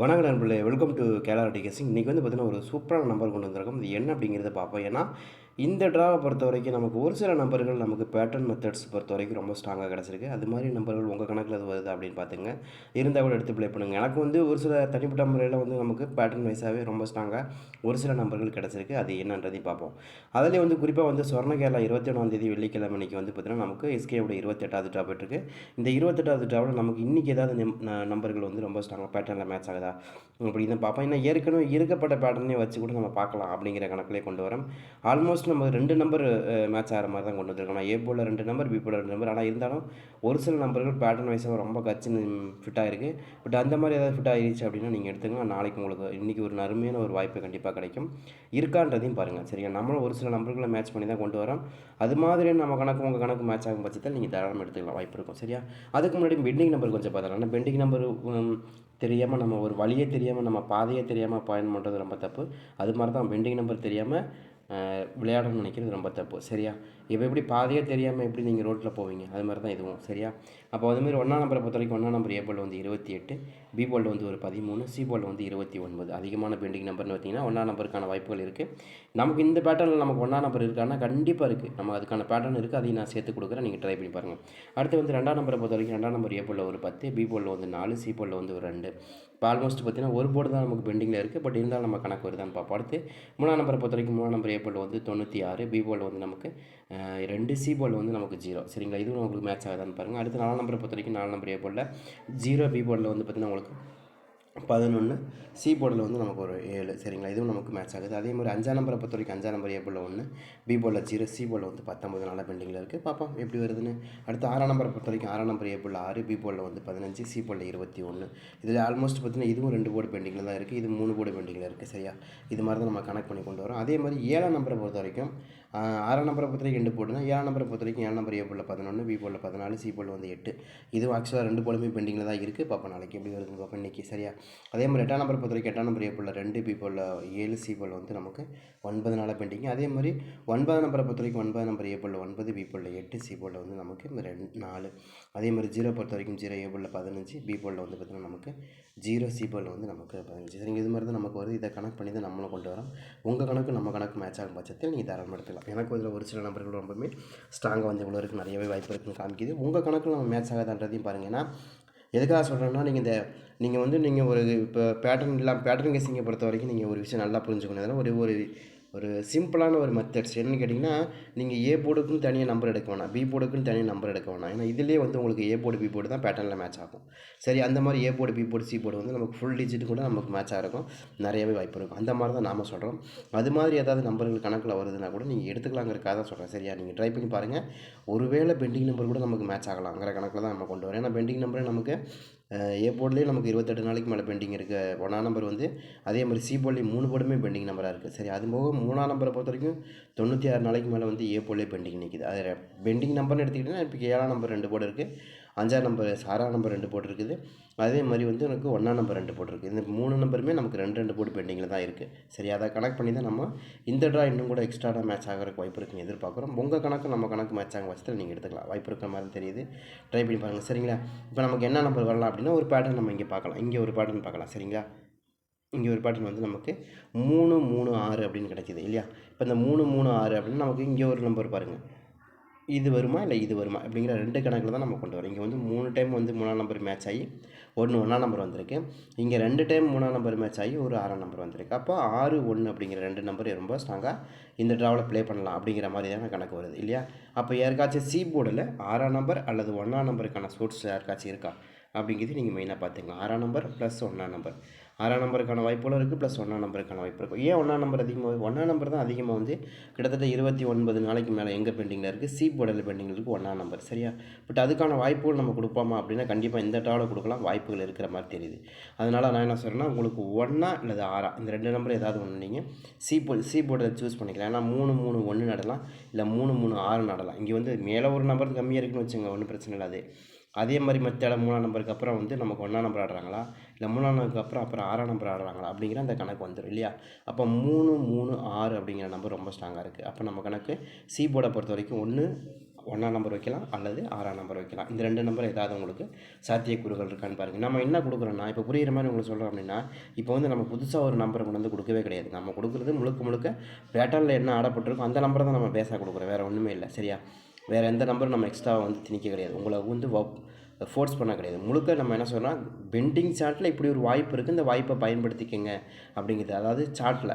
வணக்கம் நண்பர்களே welcome to கேலாரிட்டி கேசிங் இன்றைக்கி வந்து பார்த்தீங்கன்னா ஒரு சூப்பரான நம்பர் கொண்டு வந்திருக்கோம். இது என்ன அப்படிங்கிறத பார்ப்போம். ஏன்னா இந்த ட்ராவை பொறுத்த வரைக்கும் நமக்கு ஒரு சில நம்பர்கள் நமக்கு பேட்டர்ன் மெத்தட்ஸ் பொறுத்த வரைக்கும் ரொம்ப ஸ்ட்ராங்காக கிடச்சிருக்கு. அது மாதிரி நம்பர்கள் உங்கள் கணக்கில் அது வருது அப்படின்னு பார்த்துங்க இருந்தால் கூட எடுத்து ப்ளே பண்ணுங்கள் எனக்கு வந்து ஒரு சில தனிப்பட்ட முறையில் வந்து நமக்கு பேட்டர்ன் வைஸாகவே ரொம்ப ஸ்ட்ராங்காக ஒரு சில நம்பர்கள் கிடச்சிருக்கு. அது என்னன்றதையும் பார்ப்போம். அதிலே வந்து குறிப்பாக வந்து சொர்ண கேரளா இருபத்தி ஒன்றாந்தேதி வெள்ளிக்கிழமை அன்றைக்கி வந்து பார்த்தீங்கன்னா நமக்கு எஸ்கேவோட இருபத்தெட்டாவது ட்ராப் இருக்குது இந்த இருபத்தெட்டாவது ட்ராவில் நமக்கு இன்றைக்கி ஏதாவது ந- நம்பர்கள் வந்து ரொம்ப ஸ்ட்ராங்காக பேட்டர்னில் மேட்ச் ஆகுதா அப்படின்னு பார்ப்போம். ஏன்னா ஏற்கனவே இருக்கப்பட்ட பேட்டர்னே வச்சு கூட நம்ம பார்க்கலாம் அப்படிங்கிற கணக்கிலே கொண்டு வரோம். ஆல்மோஸ்ட் நம்ம ரெண்டு நம்பர் மேட்ச் ஆகிற மாதிரி தான் கொண்டு வந்திருக்கோம். ஏ போல ரெண்டு நம்பர் பி போல ரெண்டு நம்பர் ஆனால் இருந்தாலும் ஒரு சில நம்பர்கள் பேட்டர்ன் வைஸாக ரொம்ப கச்சின்னு ஃபிட் ஆகிருக்கு பட் அந்த மாதிரி ஏதாவது ஃபிட் ஆகிருச்சு அப்படின்னா நீங்கள் எடுத்துங்க நாளைக்கு உங்களுக்கு இன்றைக்கி ஒரு அருமையான ஒரு வாய்ப்பு கண்டிப்பாக கிடைக்கும். இருக்கான்றதையும் பாருங்கள் சரியா? நம்மளும் ஒரு சில நம்பர்களை மேட்ச் பண்ணி தான் கொண்டு வரோம். அது மாதிரி நம்ம கணக்கு உங்கள் கணக்கு மேட்ச் ஆகும் பட்சத்தில் நீங்கள் தாராளமாக எடுத்துக்கலாம். வாய்ப்பு இருக்கும். சரியா? அதுக்கு முன்னாடி பெண்டிங் நம்பர் கொஞ்சம் பார்த்துக்கலாம். ஆனால் பெண்டிங் நம்பர் தெரியாமல் நம்ம ஒரு வழியே தெரியாமல் நம்ம பாதையே தெரியாமல் பயன் பண்ணுறது ரொம்ப தப்பு. அது மாதிரி தான் பெண்டிங் நம்பர் தெரியாமல் விளையாடணும்னு நினைக்கிறது ரொம்ப தப்பு. சரியா? இப்போ எப்படி பாதையே தெரியாமல் எப்படி நீங்கள் ரோட்டில் போவீங்க? அது மாதிரி தான் இதுவும். சரியா? அப்போ அதுமாரி ஒன்றாம் நம்பரை பொறுத்த வரைக்கும் ஒன்றாம் நம்பர் ஏ போல்டு வந்து இருபத்தி எட்டு பி போல்டு வந்து ஒரு பதிமூணு சி போல்டு வந்து இருபத்தி ஒன்பது. அதிகமான பெண்டிங் நம்பர்னு பார்த்தீங்கன்னா ஒன்றாம் நம்பருக்கான வாய்ப்புகள் இருக்குது நமக்கு இந்த பேட்டர்னில் நமக்கு ஒன்றாம் நம்பர் இருக்கான்னா கண்டிப்பாக இருக்குது நம்ம அதுக்கான பேட்டர்ன் இருக்குது அதையும் நான் சேர்த்து கொடுக்குறேன். நீங்கள் ட்ரை பண்ணி பாருங்கள் அடுத்து வந்து ரெண்டாம் நம்பரை பொறுத்த வரைக்கும் ரெண்டாம் நம்பர் ஏ போல்டு ஒரு பத்து பி போல் வந்து நாலு சி போல்டு வந்து ஒரு ரெண்டு. இப்போ ஆல்மோஸ்ட் பார்த்தீங்கன்னா ஒரு போர்டு தான் நமக்கு பெண்டிங்கில் இருக்குது பட் இருந்தாலும் நம்ம கணக்கு வருதான்னு பார்ப்போம். அடுத்து மூணாம் நம்பரை பொறுத்த வரைக்கும் மூணாம் நம்பர் ஏ போல்டு வந்து தொண்ணூற்றி ஆறு பி போல்டு வந்து நமக்கு ரெண்டு சி போல் வந்து நமக்கு ஜீரோ சரிங்களா? இதுவும் உங்களுக்கு மேட்ச் ஆகுதான்னு பாருங்கள் அடுத்து நாலு நம்பரை பொறுத்த வரைக்கும் நாலு நம்பர் ஏ போலில் ஜீரோ பி போர்டில் வந்து பார்த்தீங்கன்னா உங்களுக்கு பதினொன்று சி போர்டில் வந்து நமக்கு ஒரு ஏழு. சரிங்களா? இதுவும் நமக்கு மேட்ச் ஆகுது. அதே மாதிரி அஞ்சாம் நம்பரை பொறுத்த வரைக்கும் அஞ்சாம் நம்பர் ஏ ஒன்று பி போலில் ஜீரோ சி போலில் வந்து பத்தொம்பது நாளாக பெண்டிங்கில் இருக்குது பார்ப்போம் எப்படி வருதுன்னு. அடுத்து ஆறாம் நம்பரை பொறுத்த வரைக்கும் ஆறாம் நம்பர் ஏ ஆறு பி போலில் வந்து பதினஞ்சு சி போலில் இருபத்தி ஒன்று இதில் ஆல்மோஸ்ட் பார்த்தீங்கன்னா இதுவும் ரெண்டு போர்டு பெண்டிங்கில் தான் இருக்குது இது மூணு போர்டு பெண்டிங்கில் இருக்குது சரியா? இது மாதிரி தான் நம்ம கனெக்ட் பண்ணி கொண்டு வரோம். அதே மாதிரி ஏழாம் நம்பரை பொறுத்த வரைக்கும் ஆறாம் நம்பரை பொறுத்த வரைக்கும் ரெண்டு போர்டுனா ஏழாம் நம்பரை பொறுத்த வரைக்கும் ஏழாம் நம்பர் ஏ பதினொன்று பி போலில் பதினாலு சி போல் வந்து எட்டு. இதுவும் ஆக்சுவலாக ரெண்டு போலுமே பெண்டிங்கில் தான் இருக்குது பார்ப்போம் நாளைக்கு எப்படி வருதுன்னு பார்ப்போம். இன்றைக்கி சரியா? அதே மாதிரி எட்டாம் நம்பர் பொறுத்த வரைக்கும் எட்டாம் நம்பர் ஏப்பிள் ரெண்டு பீப்பிள் ஏழு சீப்பிள் வந்து நமக்கு ஒன்பது நாளாக பெண்டிங் அதே மாதிரி ஒன்பதாம் நம்பரை பொறுத்த வரைக்கும் நம்பர் ஏப்பிள் ஒன்பது பீப்பிள் எட்டு சீப்பிள் வந்து நமக்கு ரெண்டு நாலு. அதே மாதிரி ஜீரோ பொறுத்த வரைக்கும் ஜீரோ ஏ பதினஞ்சு பி வந்து பார்த்திங்கன்னா நமக்கு ஜீரோ சி வந்து நமக்கு பதினஞ்சு. சரிங்க இது மாதிரி தான் நமக்கு வருது. இதை கணக்கு பண்ணி தான் நம்மளும் கொண்டு வரோம். உங்கள் கணக்கு நம்ம கணக்கு மேட்ச் ஆகும் பட்சத்தில் நீங்கள் தாராளமாக எடுத்துக்கலாம். எனக்கு இதில் ஒரு சில நம்பர்கள் ரொம்பவுமே ஸ்ட்ராங்காக வந்து இவ்வளோ இருக்குது நிறையவே வாய்ப்பு இருக்குன்னு காமிக்குது. உங்கள் கணக்கில் நம்ம மேட்ச் ஆகாதான்றதையும் பாருங்கன்னா எதுக்காக சொல்கிறேன்னா நீங்கள் இந்த நீங்கள் வந்து நீங்கள் ஒரு இப்போ பேட்டர்ன் இல்லாமல் பேட்டர்ன் கேசிங்கை பொறுத்த வரைக்கும் நீங்கள் ஒரு விஷயம் நல்லா புரிஞ்சுக்கணும். அதனால் ஒரு ஒரு ஒரு சிம்பிளான ஒரு மெத்தட்ஸ் என்னன்னு கேட்டிங்கன்னா நீங்கள் ஏ போர்டுக்குன்னு தனியாக நம்பர் எடுக்க வேணாம். பி போர்டுக்குன்னு தனியாக நம்பர் எடுக்க வேணாம். ஏன்னா இதுலேயே வந்து உங்களுக்கு ஏ போர்டு பி போர்டு தான் பேட்டர்னில் மேட்ச் ஆகும். சரி அந்த மாதிரி A board B board C board வந்து நமக்கு ஃபுல் டிஜிட் கூட நமக்கு மேட்ச் ஆகிருக்கும் நிறையவே வாய்ப்பு இருக்கும். அந்த மாதிரி தான் நாம் சொல்கிறோம் அது மாதிரி ஏதாவது நம்பர்கள் கணக்கில் வருதுன்னா கூட நீங்கள் எடுத்துக்கலாங்கிறக்காக தான் சொல்கிறேன் சரியா? நீங்கள் ட்ரை பண்ணி பாருங்கள் ஒருவேளை பெண்டிங் நம்பர் கூட நமக்கு மேட்ச் ஆகலாங்கிற கணக்கில் தான் நம்ம கொண்டு வரோம். ஏன்னா பெண்டிங் நம்பரே நமக்கு ஏ போர்ட்லேயே நமக்கு இருபத்தெட்டு நாளைக்கு மேலே பெண்டிங் இருக்குது ஒன்றாம் நம்பர் வந்து அதே மாதிரி சி போர்ட்லேயும் மூணு போர்டுமே பெண்டிங் நம்பராக இருக்குது சரி அது போக மூணாம் நம்பரை பொறுத்த வரைக்கும் தொண்ணூற்றி ஆறு நாளைக்கு மேலே வந்து ஏ போர்ட்லேயே பெண்டிங் நிற்கிது அது பெண்டிங் நம்பர்னு எடுத்துக்கிட்டிங்கன்னா இப்போ ஏழாம் நம்பர் ரெண்டு போர்டு இருக்குது அஞ்சாம் நம்பர் ஆறாம் நம்பர் ரெண்டு போட்டிருக்குது. அதே மாதிரி வந்து எனக்கு ஒன்றாம் நம்பர் ரெண்டு போட்டிருக்கு. இந்த மூணு நம்பருமே நமக்கு ரெண்டு ரெண்டு போட்டு பெண்டிங்கில் தான் இருக்குது சரி அதை கனெக்ட் பண்ணி தான் நம்ம இந்த ட்ரா இன்னும் கூட எக்ஸ்ட்ராடாக மேட்ச் ஆகிறதுக்கு வாய்ப்பு இருக்குன்னு எதிர்பார்க்குறோம். உங்கள் கணக்கு நம்ம கணக்கு மேட்ச் ஆகும் பட்சத்தில் நீங்கள் எடுத்துக்கலாம். வாய்ப்பு இருக்கிற மாதிரி தெரியுது. ட்ரை பண்ணி பாருங்கள் சரிங்களா? இப்போ நமக்கு என்ன நம்பர் வரலாம் அப்படின்னா ஒரு பேட்டர்ன் நம்ம இங்கே பார்க்கலாம். இங்கே ஒரு பேட்டர்ன் பார்க்கலாம். சரிங்களா? இங்கே ஒரு பேட்டர்ன் வந்து நமக்கு மூணு மூணு ஆறு அப்படின்னு கிடைக்கிது இல்லையா? இப்போ இந்த மூணு மூணு ஆறு அப்படின்னு நமக்கு இங்கே ஒரு நம்பர் பாருங்கள் இது வருமா இல்லை இது வருமா அப்படிங்கிற ரெண்டு கணக்கில் தான் நம்ம கொண்டு வரோம். இங்கே வந்து மூணு டைம் வந்து மூணாம் நம்பர் மேட்ச் ஆகி ஒன்று ஒன்றாம் நம்பர் வந்திருக்கு. இங்கே ரெண்டு டைம் மூணாம் நம்பர் மேட்ச் ஆகி ஒரு ஆறாம் நம்பர் வந்திருக்கு. அப்போ ஆறு ஒன்று அப்படிங்கிற ரெண்டு நம்பர் ரொம்ப ஸ்ட்ராங்காக இந்த ட்ராவில் ப்ளே பண்ணலாம் அப்படிங்கிற மாதிரி தான் கணக்கு வருது இல்லையா? அப்போ யாருக்காச்சும் சி போர்டில் ஆறாம் நம்பர் அல்லது ஒன்றாம் நம்பருக்கான ஸ்போர்ட்ஸ் யாருக்காச்சும் இருக்கா? அப்படிங்கிறது நீங்கள் மெயினாக பார்த்துக்கலாம் ஆறாம் நம்பர் ப்ளஸ் ஒன்றாம் நம்பர் ஆறாம் நம்பருக்கான வாய்ப்புகளும் இருக்குது ப்ளஸ் ஒன்றாம் நம்பருக்கான வாய்ப்பு இருக்கும் ஏன் ஒன்றாம் நம்பர் அதிகமாக ஒன்றாம் நம்பர் தான் அதிகமாக வந்து கிட்டத்தட்ட இருபத்தி ஒன்பது நாளைக்கு மேலே எங்கே பெண்டிங்கில் இருக்குது சி போர்டில் பெண்டிங்கில் இருக்குது ஒன்றாம் நம்பர் சரியா? பட் அதுக்கான வாய்ப்புகள் நம்ம கொடுப்போமா அப்படின்னா கண்டிப்பாக இந்த டாவில் கொடுக்கலாம். வாய்ப்புகள் இருக்கிற மாதிரி தெரியுது. அதனால் நான் என்ன சொல்கிறேன்னா உங்களுக்கு ஒன்றா அல்லது ஆறா? இந்த ரெண்டு நம்பர் ஏதாவது ஒன்று நீங்கள் சி போர்டு சி போர்டில் சூஸ் பண்ணிக்கலாம். ஏன்னா மூணு மூணு ஒன்று நடலாம். இல்லை மூணு மூணு ஆறு நடலாம். இங்கே வந்து மேலே ஒரு நம்பர் கம்மியாக இருக்குன்னு வச்சுங்க ஒன்றும் பிரச்சனை இல்லை அதே மாதிரி மற்ற மூணாம் நம்பருக்கு அப்புறம் வந்து நமக்கு ஒன்றாம் நம்பர் ஆடுறாங்களா? இல்லை மூணாம் நம்பருக்கு அப்புறம் அப்புறம் ஆறாம் நம்பர் ஆடுறாங்களா? அப்படிங்கிற அந்த கணக்கு வந்துடும் இல்லையா? அப்போ மூணு மூணு ஆறு அப்படிங்கிற நம்பர் ரொம்ப ஸ்ட்ராங்காக இருக்குது அப்போ நம்ம கணக்கு சி போர்டை பொறுத்த வரைக்கும் ஒன்று ஒன்றாம் நம்பர் வைக்கலாம் அல்லது ஆறாம் நம்பர் வைக்கலாம். இந்த ரெண்டு நம்பர் ஏதாவது உங்களுக்கு சாத்தியக்கூறுகள் இருக்கான்னு பாருங்கள் நம்ம என்ன கொடுக்குறோன்னா இப்போ புரிகிற மாதிரி உங்களுக்கு சொல்கிறோம் அப்படின்னா இப்போ வந்து நம்ம புதுசாக ஒரு நம்பரை கொண்டு வந்து கொடுக்கவே கிடையாது. நம்ம கொடுக்குறது முழுக்க முழுக்க பேட்டர்னில் என்ன ஆடப்பட்டிருக்கோ அந்த நம்பரை தான் நம்ம பேச கொடுக்குறோம். வேறு ஒன்றுமே இல்லை சரியா? வேறு எந்த நம்பரும் நம்ம எக்ஸ்ட்ரா வந்து திணிக்க கிடையாது. உங்களை வந்து ஃபோர்ஸ் பண்ண கிடையாது. முழுக்க நம்ம என்ன சொல்கிறோம் பெண்டிங் சார்ட்டில் இப்படி ஒரு வாய்ப்பு இருக்குது இந்த வாய்ப்பை பயன்படுத்திக்கங்க அப்படிங்கிறது அதாவது சார்ட்டில்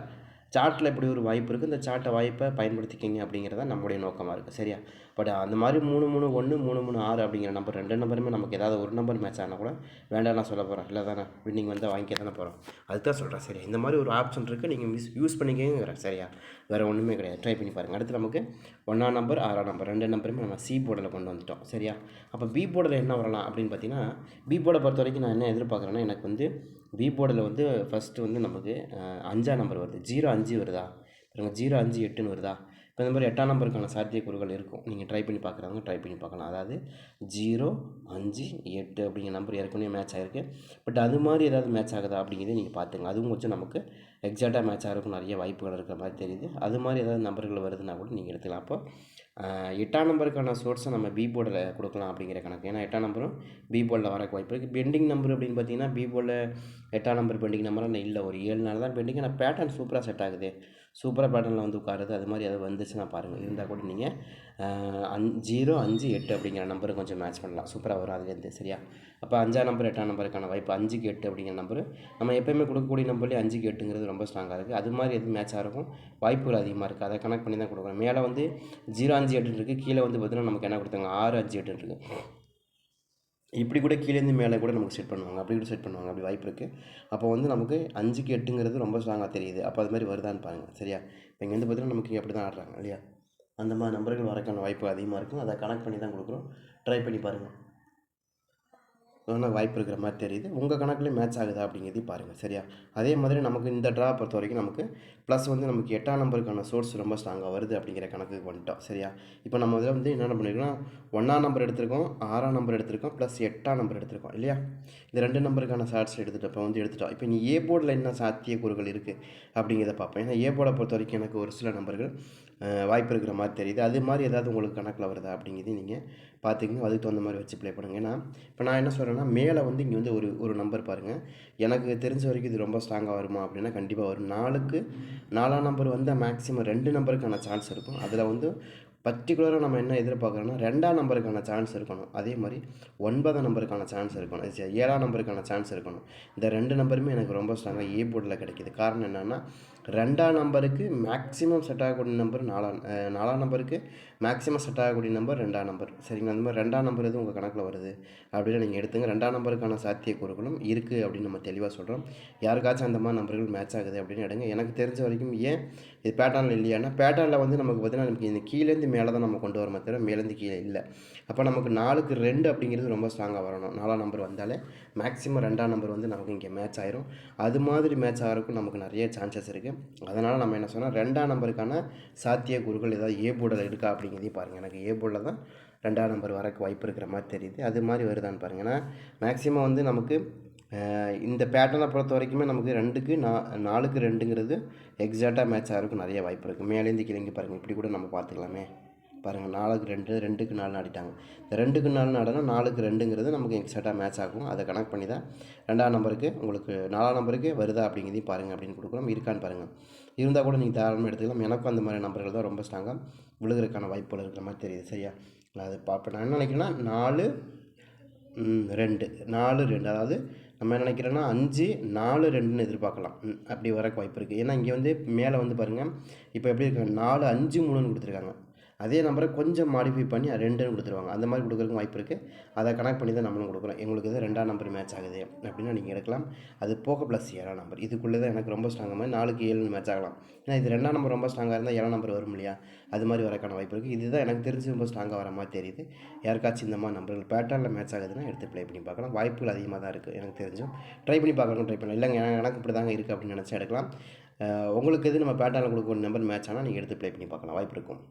சார்ட்டில் இப்படி ஒரு வாய்ப்பு இருக்குது இந்த சார்ட்டை வாய்ப்பை பயன்படுத்திக்கிங்க அப்படிங்கிறத நம்முடைய நோக்கமாக இருக்குது சரியா? பட் uh, அந்த மாதிரி மூணு மூணு ஒன்று மூணு மூணு ஆறு அப்படிங்கிற நம்பர் ரெண்டு நம்பருமே நமக்கு ஏதாவது ஒரு நம்பர் மேட்ச் ஆனால் கூட வேண்டாம் நான் சொல்ல போகிறேன் இல்லை தானே வின்னிங் வந்து வாங்கிக்க தானே போகிறோம் அதுதான் சொல்கிறேன் சரி இந்த மாதிரி ஒரு ஆப்ஷன் இருக்குது நீங்கள் மிஸ் யூஸ் பண்ணிக்கங்கிறேன் சரியா? வேறு ஒன்றுமே கிடையாது. ட்ரை பண்ணி பாருங்கள் அடுத்து நமக்கு ஒன்றாம் நம்பர் ஆறாம் நம்பர் ரெண்டு நம்பருமே நம்ம சி போர்டில் கொண்டு வந்துட்டோம். சரியா? அப்போ பி போர்டில் என்ன வரலாம் அப்படின்னு பார்த்தீங்கன்னா பி போர்டை பொறுத்த வரைக்கும் நான் என்ன எதிர்பார்க்குறேன்னா எனக்கு வந்து பி போர்டில் வந்து ஃபஸ்ட்டு வந்து நமக்கு அஞ்சா அஞ்சாம் நம்பர் வருது. ஜீரோ அஞ்சு வருதா? ஜீரோ அஞ்சு எட்டுன்னு வருதா? இப்போ இந்த மாதிரி எட்டாம் நம்பருக்கான சாத்தியக்கூறுகள் இருக்கும். நீங்கள் ட்ரை பண்ணி பார்க்குறவங்க ட்ரை பண்ணி பார்க்கலாம். அதாவது ஜீரோ அஞ்சு எட்டு அப்படிங்கிற நம்பர் ஏற்கனவே மேட்ச் ஆகிருக்கு பட் அது மாதிரி ஏதாவது மேட்ச் ஆகுதா அப்படிங்கிறத நீங்கள் பார்த்துங்க. அதுவும் கொஞ்சம் நமக்கு எக்ஸாக்டாக மேட்ச் ஆகிறதுக்கு நிறைய வாய்ப்புகள் இருக்கிற மாதிரி தெரியுது. அது மாதிரி ஏதாவது நம்பர்கள் வருதுன்னா கூட நீங்கள் எடுத்துக்கலாம். அப்போ எட்டாம் நம்பருக்கான சோர்ஸை நம்ம பி போர்டில் கொடுக்கலாம் அப்படிங்கிற கணக்கு. ஏன்னா எட்டாம் நம்பரும் பி போர்டில் வரக்கு வாய்ப்பு இருக்குது பெண்டிங் நம்பர் அப்படின்னு பார்த்தீங்கன்னா பி போர்டில் எட்டாம் நம்பர் பெண்டிங் நம்பர்லாம் இல்லை. ஒரு ஏழு நாள் தான் பெண்டிங் ஆனால் பேட்டர்ன் சூப்பராக செட் ஆகுது. சூப்பராக பேட்டர்னில் வந்து உட்காருது அது மாதிரி அது வந்துச்சுன்னா பாருங்கள் இருந்தால் கூட நீங்கள் அஞ் ஜீரோ அஞ்சு எட்டு அப்படிங்கிற நம்பரை கொஞ்சம் மேட்ச் பண்ணலாம். சூப்பராக வரும் அதுலேருந்து சரியா? அப்போ அஞ்சாம் நம்பர் எட்டாம் நம்பருக்கான வாய்ப்பு அஞ்சுக்கு எட்டு அப்படிங்கிற நம்பர் நம்ம எப்போயுமே கொடுக்கக்கூடிய நம்பர்லேயே அஞ்சுக்கு எட்டுங்கிறது ரொம்ப ஸ்ட்ராங்காக இருக்குது அது மாதிரி எது மேட்சாக இருக்கும்? வாய்ப்புகள் அதிகமாக இருக்குது அதை கனெக்ட் பண்ணி தான் கொடுக்குறோம் மேலே வந்து ஜீரோ அஞ்சு எட்டு இருக்குது கீழே வந்து பார்த்தீங்கன்னா நமக்கு என்ன கொடுத்தாங்க? ஆறு அஞ்சு எட்டு இருக்குது இப்படி கூட கீழேருந்து மேலே கூட நமக்கு செட் பண்ணுவாங்க. அப்படி கூட செட் பண்ணுவாங்க. அப்படி வாய்ப்பு இருக்குது அப்போ வந்து நமக்கு அஞ்சுக்கு எட்டுங்கிறது ரொம்ப ஸ்ட்ராங்காக தெரியுது. அப்போ அது மாதிரி வருதான்னு பாருங்கள் சரியா? இப்போ இங்கே வந்து பார்த்தீங்கன்னா நமக்கு இங்கே அப்படி தான் ஆடுறாங்க. இல்லையா? அந்த மாதிரி நம்பர்கள் வரக்கான வாய்ப்பு அதிகமாக இருக்கும். அதை கனெக்ட் பண்ணி தான் கொடுக்குறோம். ட்ரை பண்ணி பாருங்கள் ஆனால் வாய்ப்பு இருக்கிற மாதிரி தெரியுது. உங்கள் கணக்குலேயும் மேட்ச் ஆகுதா அப்படிங்கிறதையும் பாருங்கள் சரியா? அதே மாதிரி நமக்கு இந்த ட்ரா பொறுத்த வரைக்கும் நமக்கு ப்ளஸ் வந்து நமக்கு எட்டாம் நம்பருக்கான சோர்ஸ் ரொம்ப ஸ்ட்ராங்காக வருது அப்படிங்கிற கணக்குக்கு வந்துட்டோம். சரியா? இப்போ நம்ம இதில் வந்து என்னென்ன பண்ணியிருக்கோம் ஒன்றாம் நம்பர் எடுத்திருக்கோம் ஆறாம் நம்பர் எடுத்திருக்கோம் ப்ளஸ் எட்டாம் நம்பர் எடுத்திருக்கோம். இல்லையா? இந்த ரெண்டு நம்பருக்கான ஷார்ட்ஸ் எடுத்துகிட்டு இப்போ வந்து எடுத்துட்டோம். இப்போ நீ ஏ போர்டில் என்ன சாத்தியக்கூறுகள் இருக்குது அப்படிங்கிறத பார்ப்போம். ஏன்னா ஏ போர்டை பொறுத்த வரைக்கும் எனக்கு ஒரு சில நம்பர்கள் வாய்ப்பு இருக்கிற மாதிரி தெரியுது. அது மாதிரி ஏதாவது உங்களுக்கு கணக்கில் வருதா? அப்படிங்கிறது நீங்கள் பார்த்துக்கங்க. அதுக்கு தகுந்த மாதிரி வச்சு ப்ளே பண்ணுங்கள் ஏன்னா இப்போ நான் என்ன சொல்கிறேன்னா மேலே வந்து இங்கே வந்து ஒரு ஒரு நம்பர் பாருங்கள் எனக்கு தெரிஞ்ச வரைக்கும் இது ரொம்ப ஸ்ட்ராங்காக வருமா? அப்படின்னா கண்டிப்பாக வரும். நாலுக்கு நாலாம் நம்பர் வந்து மேக்ஸிமம் ரெண்டு நம்பருக்கான சான்ஸ் இருக்கும். அதில் வந்து பர்டிகுலராக நம்ம என்ன எதிர்பார்க்குறோன்னா ரெண்டாம் நம்பருக்கான சான்ஸ் இருக்கணும். அதே மாதிரி ஒன்பதாம் நம்பருக்கான சான்ஸ் இருக்கணும். ஏழாம் நம்பருக்கான சான்ஸ் இருக்கணும். இந்த ரெண்டு நம்பருமே எனக்கு ரொம்ப ஸ்ட்ராங்காக ஏ போர்டில் கிடைக்கிது. காரணம் என்னென்னா ரெண்டாம் நம்பருக்கு மேக்ஸிமம் செட் ஆகக்கூடிய நம்பர் நாலாம் நாலாம் நம்பருக்கு மேக்ஸிமம் செட் ஆகக்கூடிய நம்பர் ரெண்டாம் நம்பர் சரிங்களா? அந்த மாதிரி ரெண்டாம் நம்பர் எதுவும் உங்கள் கணக்கில் வருது? அப்படின்னு நீங்கள் எடுத்துங்க. ரெண்டாம் நம்பருக்கான சாத்தியக்கூறுகளும் இருக்குது அப்படின்னு நம்ம தெளிவாக சொல்கிறோம் யாருக்காச்சும் அந்த மாதிரி நம்பர்கள் மேட்ச் ஆகுது அப்படின்னு எடுங்க. எனக்கு தெரிஞ்ச வரைக்கும் ஏன் இது பேட்டர்னில் இல்லையானா பேட்டர்னில் வந்து நமக்கு பார்த்தீங்கன்னா நமக்கு இந்த கீழேருந்து மேலே தான் நம்ம கொண்டு வரோமே தவிர மேலேருந்து கீழே இல்லை. அப்போ நமக்கு நாலுக்கு ரெண்டு அப்படிங்கிறது ரொம்ப ஸ்ட்ராங்காக வரணும். நாலாம் நம்பர் வந்தாலே மேக்ஸிமம் ரெண்டாம் நம்பர் வந்து நமக்கு இங்கே மேட்ச் ஆயிரும். அது மாதிரி மேட்ச் ஆகிறதுக்கும் நமக்கு நிறைய சான்சஸ் இருக்குது அதனால் நம்ம என்ன சொன்னால் ரெண்டாம் நம்பருக்கான சாத்தியக்கூறுகள் ஏதாவது ஏ போர்டில் இருக்கா அப்படிங்கிறதையும் பாருங்கள் எனக்கு ஏ போர்டில் தான் ரெண்டாம் நம்பர் வரக்கு வாய்ப்பு இருக்கிற மாதிரி தெரியுது. அது மாதிரி வருதான்னு பாருங்கள் ஏன்னா மேக்ஸிமம் வந்து நமக்கு இந்த பேட்டர்னை பொறுத்த வரைக்குமே நமக்கு ரெண்டுக்கு நா நாலுக்கு ரெண்டுங்கிறது எக்ஸாக்டாக மேட்ச் ஆகிறதுக்கு நிறைய வாய்ப்பு இருக்குது மேலேருந்து கிழங்கி பாருங்கள் இப்படி கூட நம்ம பார்த்துக்கலாமே. பாருங்கள் நாலுக்கு ரெண்டு ரெண்டுக்கு நாலு ஆடிட்டாங்க. இந்த ரெண்டுக்கு நாலு ஆடினா நாலுக்கு ரெண்டுங்கிறது நமக்கு எக்ஸாக்டாக மேட்ச் ஆகும். அதை கனெக்ட் பண்ணி தான் ரெண்டாம் நம்பருக்கு உங்களுக்கு நாலாம் நம்பருக்கு வருதா அப்படிங்கிறதையும் பாருங்கள் அப்படின்னு கொடுக்குறோம். இருக்கான்னு பாருங்கள் இருந்தால் கூட நீங்கள் தாராளமாக எடுத்துக்கலாம். எனக்கும் அந்த மாதிரி நம்பர்கள் தான் ரொம்ப ஸ்ட்ராங்காக விழுகிறதுக்கான வாய்ப்புகள் இருக்கிற மாதிரி தெரியுது. சரியா? நான் அது பார்ப்பேன் நான் என்ன நினைக்கிறேன்னா நாலு ரெண்டு. நாலு ரெண்டு. அதாவது நம்ம என்ன நினைக்கிறோன்னா அஞ்சு நாலு ரெண்டுன்னு எதிர்பார்க்கலாம். அப்படி வரக்கு வாய்ப்பு இருக்குது ஏன்னா இங்கே வந்து மேலே வந்து பாருங்கள் இப்போ எப்படி இருக்காங்க நாலு அஞ்சு மூணுன்னு கொடுத்துருக்காங்க. அதே நம்பரை கொஞ்சம் மாடிஃபை பண்ணி ரெண்டுன்னு கொடுத்துருவாங்க. அந்த மாதிரி கொடுக்குறதுக்கு வாய்ப்பு இருக்குது அதை கனெக்ட் பண்ணி தான் நம்மளும் கொடுக்குறோம் எங்களுக்கு இது ரெண்டாம் நம்பர் மேட்ச் ஆகுது அப்படின்னா நீங்கள் எடுக்கலாம். அது போக ப்ளஸ் ஏழாம் நம்பர் இதுக்குள்ளே தான் எனக்கு ரொம்ப ஸ்ட்ராங்காக மாதிரி நாலுக்கு ஏழுன்னு மேட்ச் ஆகலாம். ஏன்னா இது ரெண்டாம் நம்பர் ரொம்ப ஸ்ட்ராங்காக இருந்தால் ஏழாம் நம்பர் வரும் இல்லையா? அது மாதிரி வரக்கான வாய்ப்பு இருக்குது இதுதான் எனக்கு தெரிஞ்சு ரொம்ப ஸ்ட்ராங்காக வர மாதிரி தெரியுது. யாருக்காச்சும் இந்த மாதிரி நம்பர்கள் பேட்டர்னில் மேட்ச் ஆகுதுன்னா எடுத்து ப்ளே பண்ணி பார்க்கலாம். வாய்ப்புகள் அதிகமாக தான் இருக்குது எனக்கு தெரிஞ்சும். ட்ரை பண்ணி பார்க்கணும் ட்ரை பண்ணலாம். இல்லைங்க எனக்கு- எனக்கு இப்படி தாங்க இருக்குது அப்படின்னு நினச்சா எடுக்கலாம். உங்களுக்கு எது நம்ம பேட்டர்னில் கொடுக்க நம்பர் மேட்ச் ஆனால் நீங்கள் எடுத்து ப்ளே பண்ணி பார்க்கலாம். வாய்ப்பு இருக்கும்.